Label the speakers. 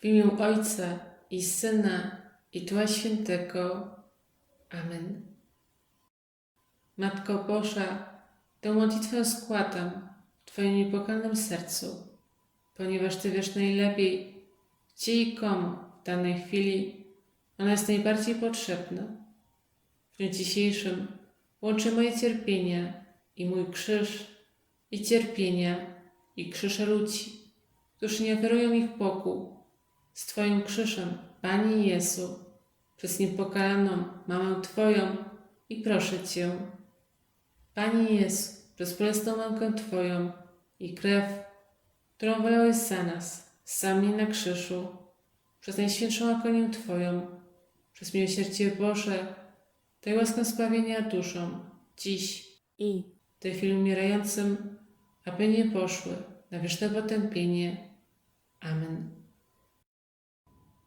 Speaker 1: W imię Ojca i Syna i Tła Świętego. Amen. Matko Boża, tę modlitwę składam w Twoim niepokalnym sercu, ponieważ Ty wiesz najlepiej, gdzie i komu w danej chwili ona jest najbardziej potrzebna. W dniu dzisiejszym łączę moje cierpienia i mój krzyż i cierpienia i krzyż ludzi, którzy nie oferują ich Bogu, z Twoim krzyżem, Pani Jezu, przez niepokalaną Mamę Twoją i proszę Cię, Pani Jezu, przez bolesną mękę Twoją i krew, którą wylałeś za nas, sami na krzyżu, przez Najświętszą agonię Twoją, przez miłosierdzie Boże, Daj łaskę zbawienia duszom, dziś i w tej chwili umierającym, aby nie poszły na wieczne potępienie. Amen.